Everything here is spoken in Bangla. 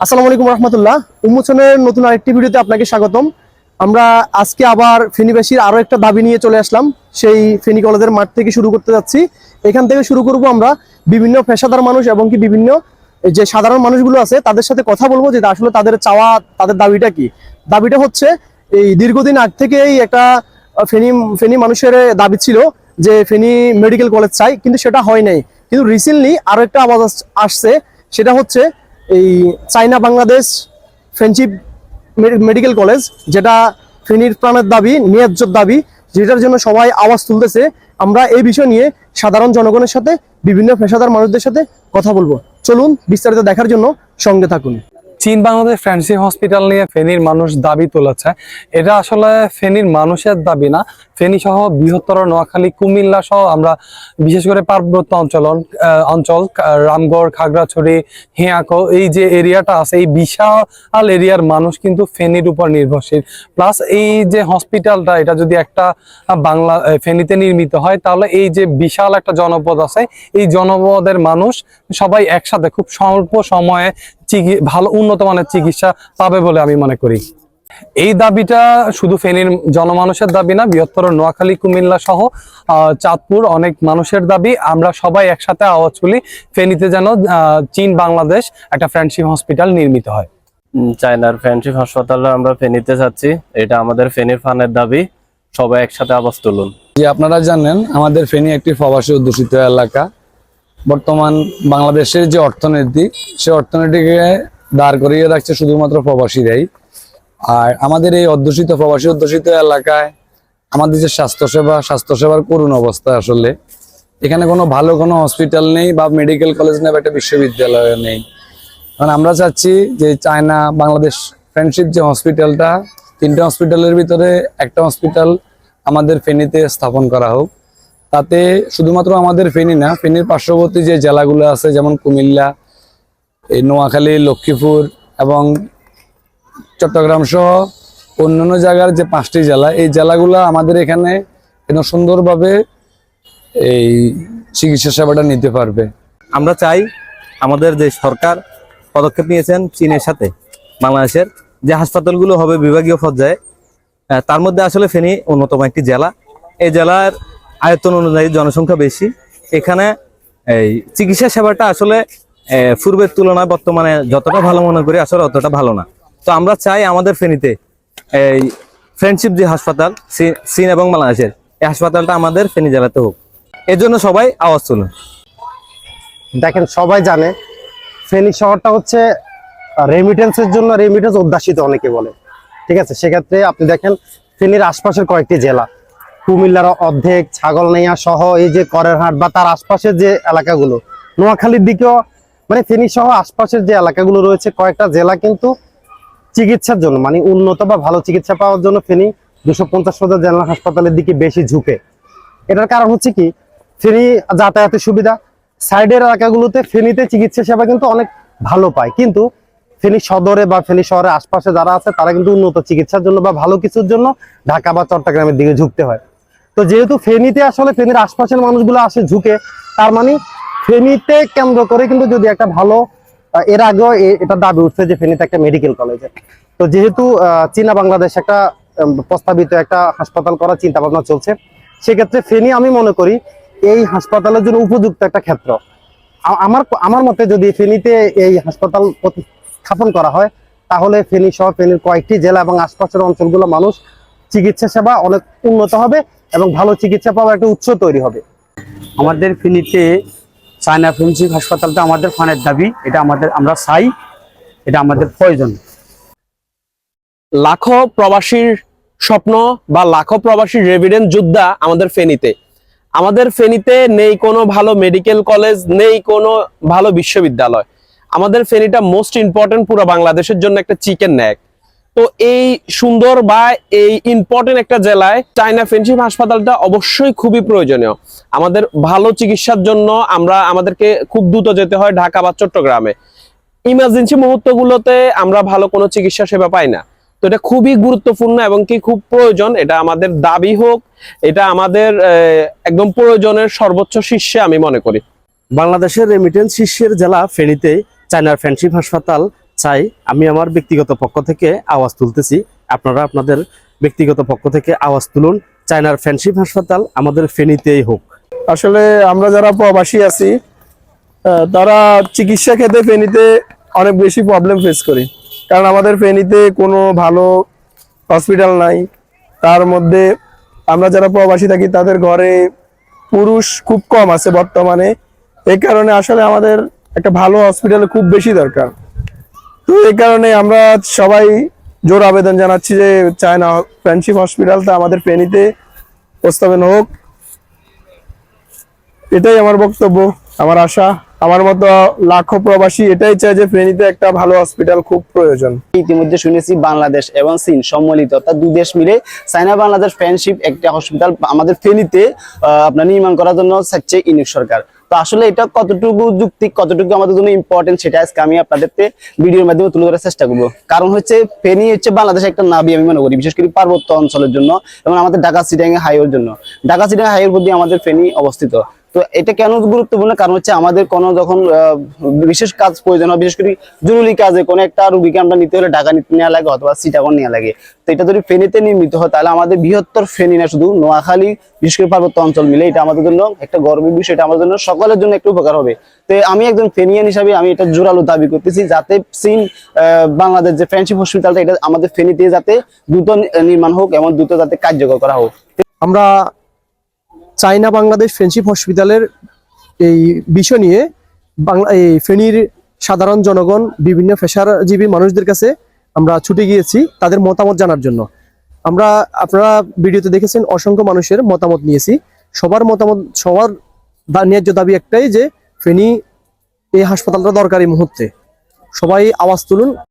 আসসালামু আলাইকুম রহমতুল্লাহ। উন্মোচনের নতুন আরেকটি ভিডিওতে আপনাকে স্বাগতম। আমরা আজকে আবার ফেনীবাসীর আরও একটা দাবি নিয়ে চলে আসলাম। সেই ফেনী কলেজের মাঠ থেকে শুরু করতে যাচ্ছি। এখান থেকে শুরু করব আমরা বিভিন্ন পেশাদার মানুষ এবং কি বিভিন্ন যে সাধারণ মানুষগুলো আছে, তাদের সাথে কথা বলব যে আসলে তাদের চাওয়া, তাদের দাবিটা কি? দাবিটা হচ্ছে, এই দীর্ঘদিন আগ থেকেই একটা ফেনী ফেনী মানুষের দাবি ছিল যে ফেনী মেডিকেল কলেজ চাই, কিন্তু সেটা হয় নাই। কিন্তু রিসেন্টলি আরও একটা আওয়াজ আস- আসছে। সেটা হচ্ছে এই China Bangladesh friendship medical college যেটা ফেনীর প্রাণের দাবি ন্যায্য দাবি, যেটার জন্য সবাই আওয়াজ তুলতেছে। আমরা এই বিষয় নিয়ে সাধারণ জনগণের সাথে, বিভিন্ন পেশাদার মানুষদের সাথে কথা বলব। চলুন বিস্তারিত দেখার জন্য সঙ্গে থাকুন। চীন বাংলাদেশ ফ্রেন্ডশিপ হসপিটাল নিয়ে ফেনীর মানুষ দাবি তুলেছে। এটা আসলে ফেনীর মানুষের দাবি না। ফেনী সহ বৃহত্তর নোয়াখালী, কুমিল্লা সহ আমরা বিশেষ করে পার্বত্য অঞ্চল অঞ্চল, রামগড়, খাগড়াছড়ি, হিয়াকো, এই যে এরিয়াটা আছে, এই বিশাল এরিয়ার মানুষ কিন্তু ফেনীর উপর নির্ভরশীল। প্লাস এই যে হসপিটালটা, এটা যদি একটা বাংলা ফেনীতে নির্মিত হয়, তাহলে এই যে বিশাল একটা জনপদ আছে, এই জনপদের মানুষ সবাই একসাথে খুব স্বল্প সময়ে ভালো উন্নত মানের চিকিৎসা পাবে বলে আমি মনে করি। এই দাবিটা শুধু ফেনীর জনমানুষের দাবি না বৃহত্তর নোয়াখালী কুমিল্লা সহ আহ, চাঁদপুর অনেক মানুষের দাবি। আমরা সবাই একসাথে আওয়াজ তুলি ফেনীতে যেন আহ, চীন বাংলাদেশ একটা ফ্রেন্ডশিপ হসপিটাল নির্মিত হয়। চায়নার ফ্রেন্ডশিপ হাসপাতালে আমরা ফেনীতে যাচ্ছি এটা আমাদের ফেনীর ফানের দাবি। সবাই একসাথে আওয়াজ তুলুন। যে আপনারা জানেন আমাদের ফেনী একটি প্রবাসী অধ্যুষিত এলাকা। বর্তমান বাংলাদেশের যে অর্থনীতি, সে অর্থনীতিকে দাঁড় করিয়ে রাখছে শুধুমাত্র প্রবাসীরাই। আর আমাদের এই অধ্যুষিত, প্রবাসী অধ্যুষিত এলাকায় আমাদের যে স্বাস্থ্যসেবা, স্বাস্থ্যসেবার করুণ অবস্থা আসলে, এখানে কোনো ভালো কোনো হসপিটাল নেই বা মেডিকেল কলেজ নেই বা একটা বিশ্ববিদ্যালয় নেই। কারণ আমরা চাচ্ছি যে চায়না, বাংলাদেশ ফ্রেন্ডশিপ যে হসপিটালটা তিনটা হসপিটালের ভিতরে একটা হসপিটাল আমাদের ফেনীতে স্থাপন করা হোক। তাতে শুধুমাত্র আমাদের ফেনী না, ফেনীর পার্শ্ববর্তী যে জেলাগুলো আছে, যেমন কুমিল্লা, এই নোয়াখালী, লক্ষ্মীপুর এবং চট্টগ্রাম সহ অন্যান্য জায়গার যে পাঁচটি জেলা, এই জেলাগুলো আমাদের এখানে একদম সুন্দরভাবে এই চিকিৎসা সেবাটা নিতে পারবে। আমরা চাই আমাদের যে সরকার পদক্ষেপ নিয়েছেন চীনের সাথে, বাংলাদেশের যে হাসপাতালগুলো হবে বিভাগীয় পর্যায়ে তার মধ্যে আসলে ফেনী অন্যতম একটি জেলা। এই জেলার আয়তন অনুযায়ী জনসংখ্যা বেশি। এখানে এই চিকিৎসা সেবাটা আসলে পূর্বের তুলনায় বর্তমানে যতটা ভালো মনে করি, আসলে অতটা ভালো না। তো আমরা চাই আমাদের ফেনীতে এই ফ্রেন্ডশিপ যে হাসপাতাল চীন এবং বাংলাদেশের, এই হাসপাতালটা আমাদের ফেনী জেলাতে হোক। এজন্য সবাই আওয়াজ তুলুন। দেখেন, সবাই জানে, ফেনী শহরটা হচ্ছে রেমিটেন্সের জন্য রেমিটেন্স উদ্যাসিত অনেকে বলে। ঠিক আছে? সেক্ষেত্রে আপনি দেখেন, ফেনীর আশপাশের কয়েকটি জেলা। কুমিল্লার অর্ধেক ছাগলনাইয়া সহ এই যে করের হাট বা তার আশপাশের যে এলাকাগুলো, নোয়াখালীর দিকেও মানে ফেনী সহ আশপাশের যে এলাকাগুলো রয়েছে, কয়েকটা জেলা কিন্তু চিকিৎসার জন্য মানে উন্নত বা ভালো চিকিৎসা পাওয়ার জন্য ফেনী দুশো পঞ্চাশ হাজার জেনারেল হাসপাতালের দিকে বেশি ঝুঁকে। এটার কারণ হচ্ছে কি, ফেনী যাতায়াতের সুবিধা, সাইডের এলাকাগুলোতে ফেনীতে চিকিৎসা সেবা কিন্তু অনেক ভালো পায়। কিন্তু ফেনী সদরে বা ফেনী শহরের আশপাশে যারা আছে, তারা কিন্তু উন্নত চিকিৎসার জন্য বা ভালো কিছুর জন্য ঢাকা বা চট্টগ্রামের দিকে ঝুঁকতে হয়। তো যেহেতু ফেনীতে আসলে ফেনীর আশপাশের মানুষগুলো আসে, ঝুঁকে, তার মানে ফেনীতে কেন্দ্র করে কিন্তু যদি একটা ভালো এর আগেও এটা দাবি উঠছে যে ফেনীতে একটা মেডিকেল কলেজে তো যেহেতু চীনা বাংলাদেশ একটা প্রস্তাবিত একটা হাসপাতাল করার চিন্তা ভাবনা চলছে, সেক্ষেত্রে ফেনী আমি মনে করি এই হাসপাতালের জন্য উপযুক্ত একটা ক্ষেত্র। আমার আমার মতে যদি ফেনীতে এই হাসপাতাল স্থাপন করা হয়, তাহলে ফেনী সহ ফেনীর কয়েকটি জেলা এবং আশপাশের অঞ্চলগুলো মানুষ চিকিৎসা সেবা অনেক উন্নত হবে। এবং ভালো চিকিৎসা পাওয়ার একটা উৎস তৈরি হবে। আমাদের ফিনিতে চায়না ফ্রেন্ডশিপ হাসপাতালটা আমাদের ফানের দাবি। এটা আমাদের আমরা চাই এটা আমাদের প্রয়োজন। লাখো প্রবাসীর স্বপ্ন বা লাখো প্রবাসীর রেভিডেন্ট যোদ্ধা আমাদের ফেনীতে। আমাদের ফেনীতে নেই কোনো ভালো মেডিকেল কলেজ নেই কোনো ভালো বিশ্ববিদ্যালয়। আমাদের ফেনীটা মোস্ট ইম্পর্টেন্ট পুরো বাংলাদেশের জন্য একটা চিকেন নেক তো এই সুন্দর বা এই ইম্পর্টেন্ট একটা জেলায় চায়না ফ্রেন্ডশিপ হাসপাতালটা অবশ্যই খুবই প্রয়োজনীয়। আমাদের ভালো চিকিৎসার জন্য আমরা, আমাদেরকে খুব দ্রুত যেতে হয় ঢাকা বা চট্টগ্রামে। ইমার্জেন্সি মুহূর্তগুলোতে আমরা ভালো কোনো চিকিৎসা সেবা পাই না। তো এটা খুবই গুরুত্বপূর্ণ এবং কি খুব প্রয়োজন, এটা আমাদের দাবি হোক, এটা আমাদের একদম প্রয়োজনের সর্বোচ্চ শীর্ষে আমি মনে করি। বাংলাদেশের রেমিটেন্স শীর্ষের জেলা ফেনীতে চায়নার ফ্রেন্ডশিপ হাসপাতাল চাই, আমি আমার ব্যক্তিগত পক্ষ থেকে আওয়াজ তুলতেছি। আপনারা আপনাদের ব্যক্তিগত পক্ষ থেকে আওয়াজ তুলুন। চায়নার ফ্রেন্ডশিপ হাসপাতাল আমাদের ফেনীতেই হোক। আসলে আমরা যারা প্রবাসী আছি তারা চিকিৎসা ক্ষেত্রে ফেনীতে অনেক বেশি প্রবলেম ফেস করি। কারণ আমাদের ফেনীতে কোনো ভালো হসপিটাল নাই। তার মধ্যে আমরা যারা প্রবাসী থাকি, তাদের ঘরে পুরুষ খুব কম আছে বর্তমানে। এই কারণে আসলে আমাদের একটা ভালো হসপিটাল খুব বেশি দরকার। তো এই কারণে আমরা সবাই জোর আবেদন জানাচ্ছি যে চায়না ফ্রেন্ডশিপ হসপিটালটা আমাদের ফেনীতে প্রস্তাবন হোক। এটাই আমার বক্তব্য, আমার আশা, আমার মতো লাখো প্রবাসী এটাই চায় যে ফেনীতে একটা ভালো হসপিটাল খুব প্রয়োজন। ইতিমধ্যে শুনেছি বাংলাদেশ এবং চীন সম্মিলিত, অর্থাৎ দুই দেশ মিলে চায়না বাংলাদেশ ফ্রেন্ডশিপ একটা হসপিটাল আমাদের ফেনীতে আপনার নির্মাণ করার জন্য চাচ্ছে ইউনিক সরকার। তো আসলে এটা কতটুকু যুক্তি, কতটুকু আমাদের জন্য ইম্পর্টেন্ট সেটা আজকে আমি আপনাদের ভিডিওর মাধ্যমে তুলে ধরার চেষ্টা করব। কারণ হচ্ছে ফেনী হচ্ছে বাংলাদেশের একটা নাবি আমি মনে করি, বিশেষ করে পার্বত্য অঞ্চলের জন্য এবং আমাদের ঢাকা সিটাং হাইওয়ের জন্য। ঢাকা সিটাং হাইওয়ের প্রতি আমাদের ফেনী অবস্থিত। তো এটা কেন গুরুত্বপূর্ণ? কারণ হচ্ছে আমাদের কোনো যখন বিশেষ কাজ প্রয়োজন হয়, বিশেষ করে জরুরি কাজে কোনো একটা রুগীকে আমরা নিতে হলে ঢাকা নিতে নেওয়া লাগে অথবা সিটাগন নেওয়া লাগে। তো এটা যদি ফেনীতে নির্মিত হয়, তাহলে আমাদের বৃহত্তর ফেনী না শুধু, নোয়াখালী, বিশেষ করে পার্বত্য অঞ্চল মিলে এটা আমাদের জন্য একটা গর্বের বিষয়, এটা আমাদের জন্য সকলের জন্য একটা উপকার হবে। তো আমি একজন ফেনিয়ান হিসাবে আমি এটা জোরালো দাবি করতেছি যাতে আহ, বাংলাদেশ যে ফ্রেন্ডশিপ হসপিটালটা এটা আমাদের ফেনীতে যাতে দ্রুত নির্মাণ হোক এবং দ্রুত যাতে কার্যকর করা হোক। আমরা চাইনা বাংলাদেশ ফ্রেন্ডশিপ হসপিটালের এই বিষয় নিয়ে বাংলা এই ফেনীর সাধারণ জনগণ বিভিন্ন পেশাজীবী মানুষদের কাছে আমরা ছুটে গিয়েছি তাদের মতামত জানার জন্য। আমরা আপনারা ভিডিওতে দেখেছেন অসংখ্য মানুষের মতামত নিয়েছি। সবার মতামত সবার ন্যায্য দাবি একটাই যে ফেনী এই হাসপাতালটা দরকার এই মুহূর্তে। সবাই আওয়াজ তুলুন।